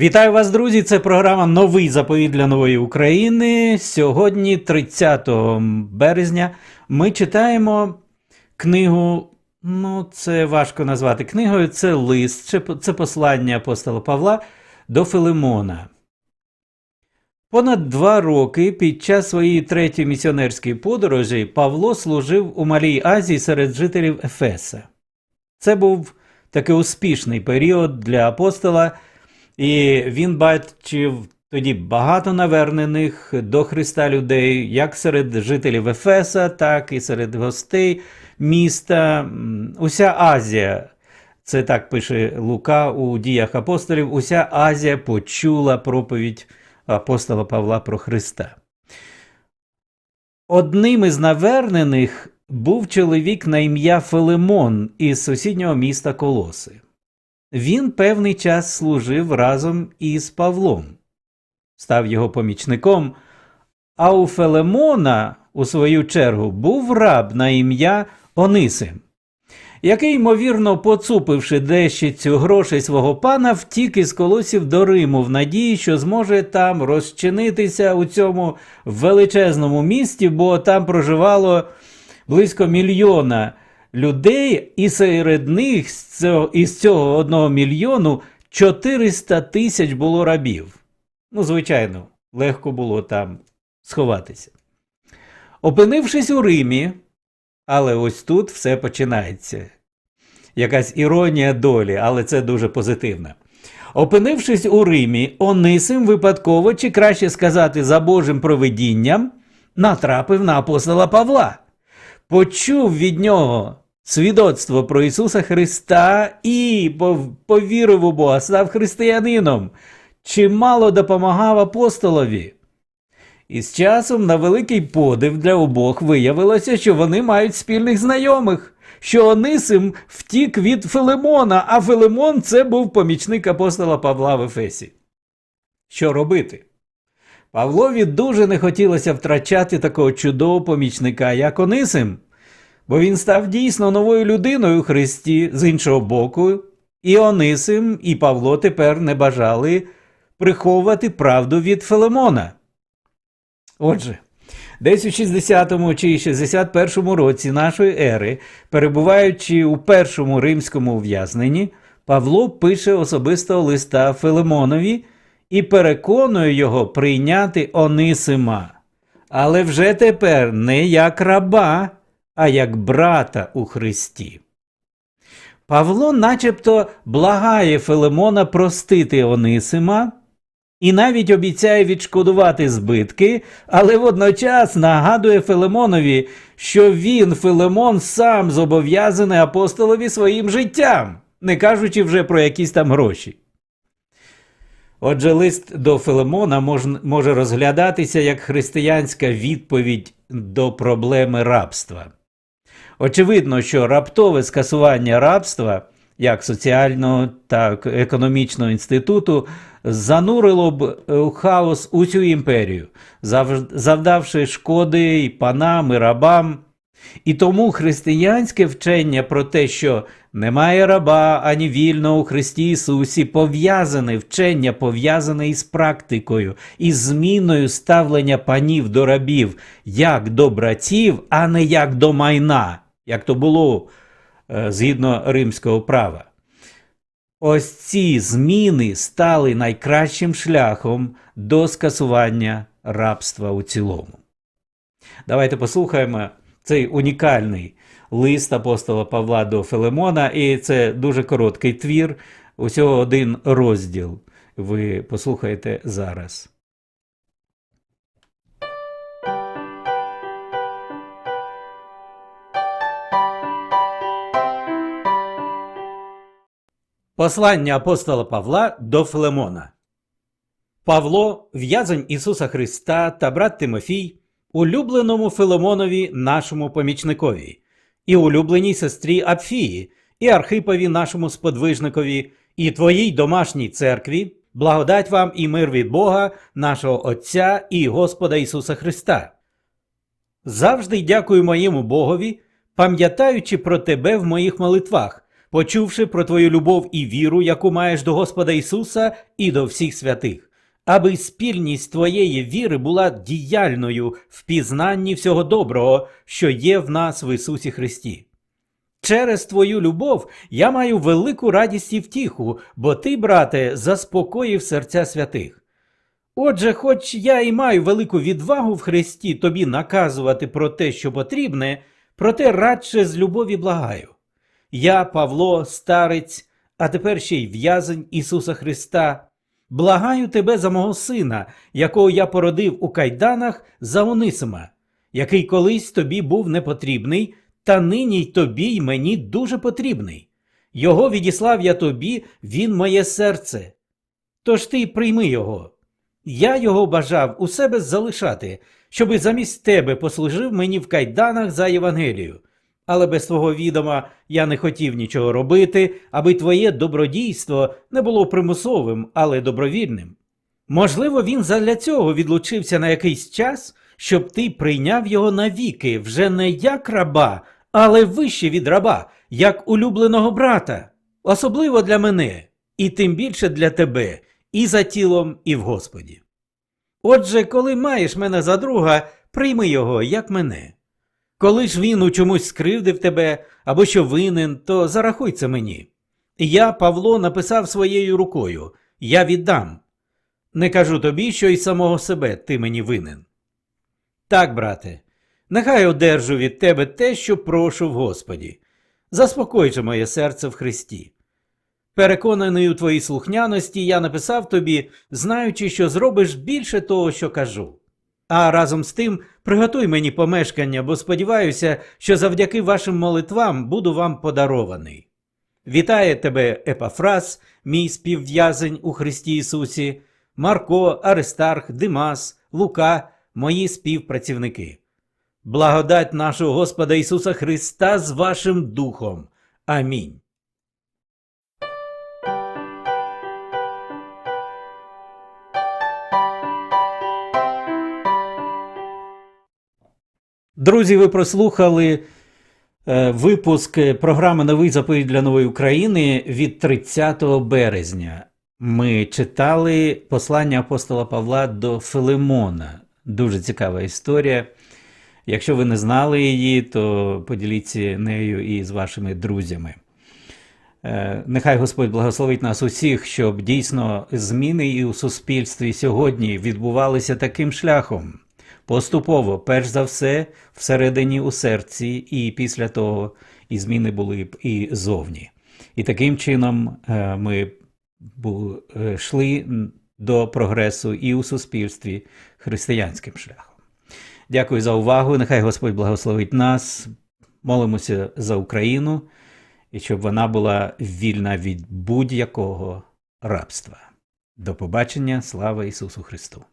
Вітаю вас, друзі! Це програма Новий заповіт для нової України. Сьогодні, 30 березня, ми читаємо книгу. Ну, це важко назвати книгою. Це лист, це, послання апостола Павла до Филимона. Понад два роки під час своєї третьої місіонерської подорожі Павло служив у Малій Азії серед жителів Ефеса. Це був такий успішний період для апостола. І він бачив тоді багато навернених до Христа людей, як серед жителів Ефеса, так і серед гостей міста. Уся Азія, це так пише Лука у діях апостолів, уся Азія почула проповідь апостола Павла про Христа. Одним із навернених був чоловік на ім'я Филимон із сусіднього міста Колоси. Він певний час служив разом із Павлом, став його помічником, а у Фелемона, у свою чергу, був раб на ім'я Онисим, який, ймовірно, поцупивши дещицю грошей свого пана, втік із колосів до Риму в надії, що зможе там розчинитися у цьому величезному місті, бо там проживало близько мільйона людей, і серед них із цього одного мільйону 400 тисяч було рабів. Ну, звичайно, легко було там сховатися. Опинившись у Римі, але ось тут все починається. Якась іронія долі, але це дуже позитивно. Опинившись у Римі, Онисим випадково, чи краще сказати, за Божим провидінням, натрапив на апостола Павла почув від нього свідоцтво про Ісуса Христа і повірив у Бога, став християнином, чимало допомагав апостолові. І з часом на великий подив для обох виявилося, що вони мають спільних знайомих, що Онисим втік від Филимона, а Филимон це був помічник апостола Павла в Ефесі. Що робити? Павлові дуже не хотілося втрачати такого чудового помічника, як Онисим, бо він став дійсно новою людиною у Христі з іншого боку, і Онисим, і Павло тепер не бажали приховувати правду від Филимона. Отже, десь у 60-му чи 61-му році нашої ери, перебуваючи у першому римському ув'язненні, Павло пише особистого листа Филимонові і переконує його прийняти Онисима, але вже тепер не як раба, а як брата у Христі. Павло начебто благає Филимона простити Онисима і навіть обіцяє відшкодувати збитки, але водночас нагадує Филимонові, що він, Филимон, сам зобов'язаний апостолові своїм життям, не кажучи вже про якісь там гроші. Отже, лист до Филимона мож, може розглядатися як християнська відповідь до проблеми рабства. Очевидно, що раптове скасування рабства, як соціального, так і економічного інституту, занурило б у хаос усю імперію, зав- завдавши шкоди і панам, і рабам. І тому християнське вчення про те, що немає раба ані вільного у Христі Ісусі, пов'язане вчення, пов'язане із практикою, із зміною ставлення панів до рабів як до братів, а не як до майна, як то було е, згідно римського права. Ось ці зміни стали найкращим шляхом до скасування рабства у цілому. Давайте послухаємо цей унікальний лист апостола Павла до Филимона, і це дуже короткий твір, усього один розділ. Ви послухаєте зараз. Послання апостола Павла до Филимона. Павло, в'язень Ісуса Христа та брат Тимофій, улюбленому Филимонові нашому помічникові, і улюбленій сестрі Апфії, і Архипові нашому сподвижникові, і твоїй домашній церкві, благодать вам і мир від Бога, нашого Отця і Господа Ісуса Христа. Завжди дякую моєму Богові, пам'ятаючи про тебе в моїх молитвах, почувши про твою любов і віру, яку маєш до Господа Ісуса і до всіх святих, аби спільність твоєї віри була діяльною в пізнанні всього доброго, що є в нас в Ісусі Христі. Через твою любов я маю велику радість і втіху, бо ти, брате, заспокоїв серця святих. Отже, хоч я і маю велику відвагу в Христі тобі наказувати про те, що потрібне, проте радше з любові благаю. Я, Павло, старець, а тепер ще й в'язень Ісуса Христа, благаю тебе за мого сина, якого я породив у кайданах за Онисима, який колись тобі був непотрібний, та нині й тобі й мені дуже потрібний. Його відіслав я тобі, він моє серце. Тож ти прийми його. Я його бажав у себе залишати, щоби замість тебе послужив мені в кайданах за Євангелію. Але без твого відома я не хотів нічого робити, аби твоє добродійство не було примусовим, але добровільним. Можливо, він задля цього відлучився на якийсь час, щоб ти прийняв його навіки, вже не як раба, але вище від раба, як улюбленого брата, особливо для мене, і тим більше для тебе, і за тілом, і в Господі. Отже, коли маєш мене за друга, прийми його, як мене. Коли ж він у чомусь скривдив тебе або що винен, то зарахуй це мені. Я, Павло, написав своєю рукою Я віддам. Не кажу тобі, що й самого себе ти мені винен. Так, брате, нехай одержу від тебе те, що прошу в Господі. Заспокой моє серце в Христі. Переконаний у твоїй слухняності, я написав тобі, знаючи, що зробиш більше того, що кажу. А разом з тим приготуй мені помешкання, бо сподіваюся, що завдяки вашим молитвам буду вам подарований. Вітає тебе Епафрас, мій співв'язень у Христі Ісусі, Марко, Аристарх, Димас, Лука, мої співпрацівники. Благодать нашого Господа Ісуса Христа з вашим Духом. Амінь. Друзі, ви прослухали е, випуск програми Новий заповідь для нової України від 30 березня. Ми читали послання апостола Павла до Филимона. Дуже цікава історія. Якщо ви не знали її, то поділіться нею і з вашими друзями. Е, Нехай Господь благословить нас усіх, щоб дійсно зміни і у суспільстві сьогодні відбувалися таким шляхом. Поступово, перш за все, всередині у серці, і після того і зміни були б і зовні. І таким чином е, ми е, йшли до прогресу і у суспільстві християнським шляхом. Дякую за увагу. Нехай Господь благословить нас. Молимося за Україну і щоб вона була вільна від будь-якого рабства. До побачення, слава Ісусу Христу!